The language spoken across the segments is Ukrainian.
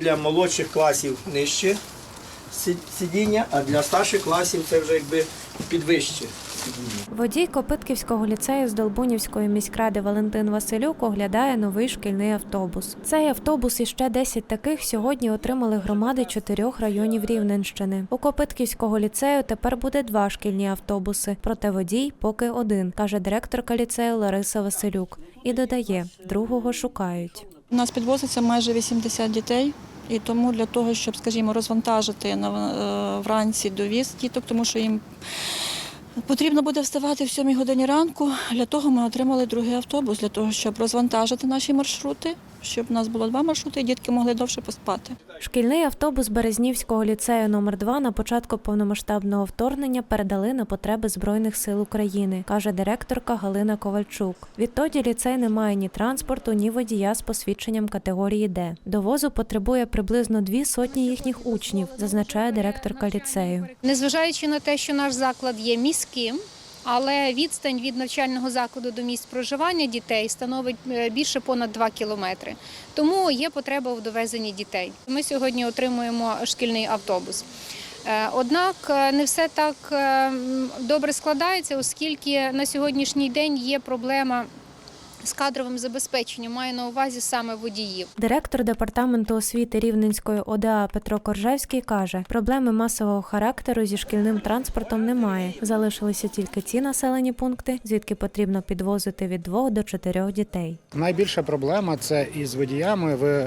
Для молодших класів нижче сидіння, а для старших класів це вже якби підвище. Водій Копитківського ліцею з Долбунівської міськради Валентин Василюк оглядає новий шкільний автобус. Цей автобус і ще 10 таких сьогодні отримали громади чотирьох районів Рівненщини. У Копитківського ліцею тепер буде два шкільні автобуси, проте водій поки один, каже директорка ліцею Лариса Василюк. І додає, другого шукають. У нас підвозиться майже 80 дітей, і тому для того, щоб, скажімо, розвантажити е, вранці довіз діток, тому що їм потрібно буде вставати в 7 годині ранку. Для того ми отримали другий автобус, для того, щоб розвантажити наші маршрути, щоб у нас було два маршрути, і дітки могли довше поспати. Шкільний автобус Березнівського ліцею номер 2 на початку повномасштабного вторгнення передали на потреби Збройних сил України, каже директорка Галина Ковальчук. Відтоді ліцей не має ні транспорту, ні водія з посвідченням категорії Д. Довозу потребує приблизно дві сотні їхніх учнів, зазначає директорка ліцею. Незважаючи на те, що наш заклад є міським, але відстань від навчального закладу до місць проживання дітей становить е, більше понад 2 кілометри. Тому є потреба в довезенні дітей. Ми сьогодні отримуємо шкільний автобус. Е, Однак е, не все так добре складається, оскільки на сьогоднішній день є проблема з кадровим забезпеченням, маю на увазі саме водіїв. Директор департаменту освіти Рівненської ОДА Петро Коржевський каже, проблеми масового характеру зі шкільним транспортом немає. Залишилися тільки ті населені пункти, звідки потрібно підвозити від двох до чотирьох дітей. Найбільша проблема це із водіями. Ви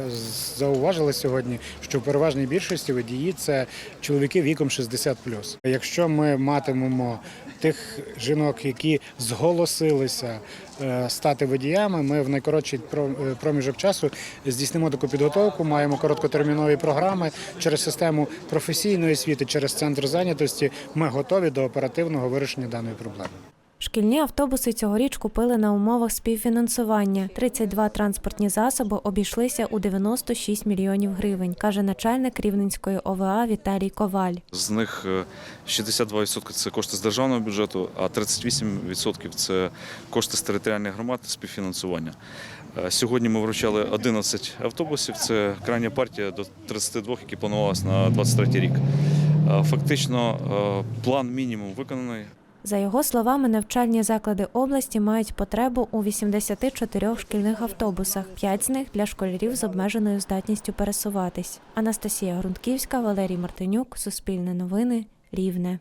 зауважили сьогодні, що в переважній більшості водії це чоловіки віком 60+. Якщо ми матимемо тих жінок, які зголосилися е, стати водіями, ми в найкоротший е, проміжок часу здійснимо таку підготовку. Маємо короткотермінові програми через систему професійної освіти, через центр зайнятості. Ми готові до оперативного вирішення даної проблеми. Шкільні автобуси цьогоріч купили на умовах співфінансування. 32 транспортні засоби обійшлися у 96 мільйонів гривень, каже начальник Рівненської ОВА Віталій Коваль. З них е, 62% це кошти з державного бюджету, а 38% це кошти з територіальних громад співфінансування. Е, Сьогодні ми вручали 11 автобусів. Це крайня партія до 32, які планувалися на 23 рік. Е, Фактично, е, план мінімум виконаний. За його словами, навчальні заклади області мають потребу у 84 шкільних автобусах, 5 з них для школярів з обмеженою здатністю пересуватись. Анастасія Грунтківська, Валерій Мартинюк, Суспільне новини, Рівне.